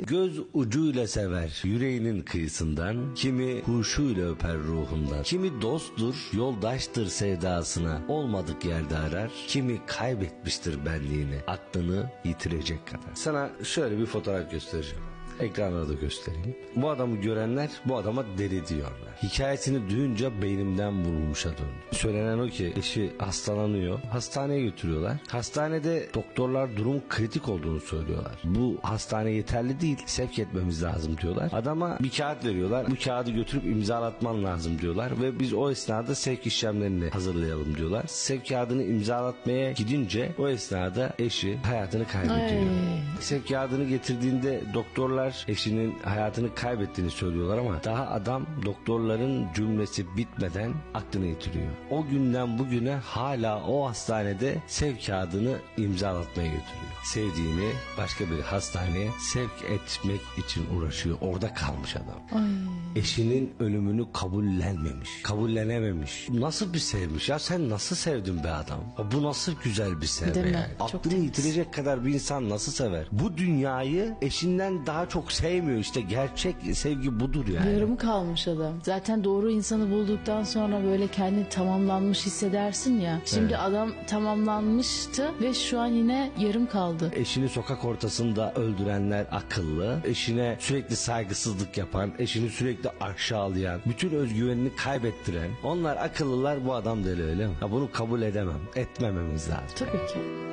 Göz ucuyla sever yüreğinin kıyısından, kimi huşuyla öper ruhundan. Kimi dosttur, yoldaştır sevdasına, olmadık yerde arar. Kimi kaybetmiştir benliğini, aklını yitirecek kadar. Sana şöyle bir fotoğraf göstereceğim. Ekrana da göstereyim. Bu adamı görenler bu adama deli diyorlar. Hikayesini duyunca beynimden vurulmuşa döndü. Söylenen o ki eşi hastalanıyor. Hastaneye götürüyorlar. Hastanede doktorlar durum kritik olduğunu söylüyorlar. Bu hastane yeterli değil. Sevk etmemiz lazım diyorlar. Adama bir kağıt veriyorlar. Bu kağıdı götürüp imzalatman lazım diyorlar. Ve biz o esnada sevk işlemlerini hazırlayalım diyorlar. Sevk kağıdını imzalatmaya gidince o esnada eşi hayatını kaybediyor. Ay. Sevk kağıdını getirdiğinde doktorlar eşinin hayatını kaybettiğini söylüyorlar ama daha adam doktorların cümlesi bitmeden aklını yitiriyor. O günden bugüne hala o hastanede sevk kağıdını imzalatmaya götürüyor. Sevdiğini başka bir hastaneye sevk etmek için uğraşıyor. Orada kalmış adam. Eşinin ölümünü kabullenmemiş. Kabullenememiş. Nasıl bir sevmiş ya sen nasıl sevdin be adam? Ya Bu nasıl güzel bir sevme yani. Aklını temiz. yitirecek kadar bir insan nasıl sever? Bu dünyayı eşinden daha çok sevmiyor işte gerçek sevgi budur yani. Yarım kalmış adam. Zaten doğru insanı bulduktan sonra böyle kendini tamamlanmış hissedersin ya. Şimdi adam tamamlanmıştı ve şu an yine yarım kaldı. Eşini sokak ortasında öldürenler akıllı. Eşine sürekli saygısızlık yapan, eşini sürekli aşağılayan, bütün özgüvenini kaybettiren. Onlar akıllılar bu adam deli öyle mi? Ya bunu kabul edemem. Etmememiz lazım. Tabii ki.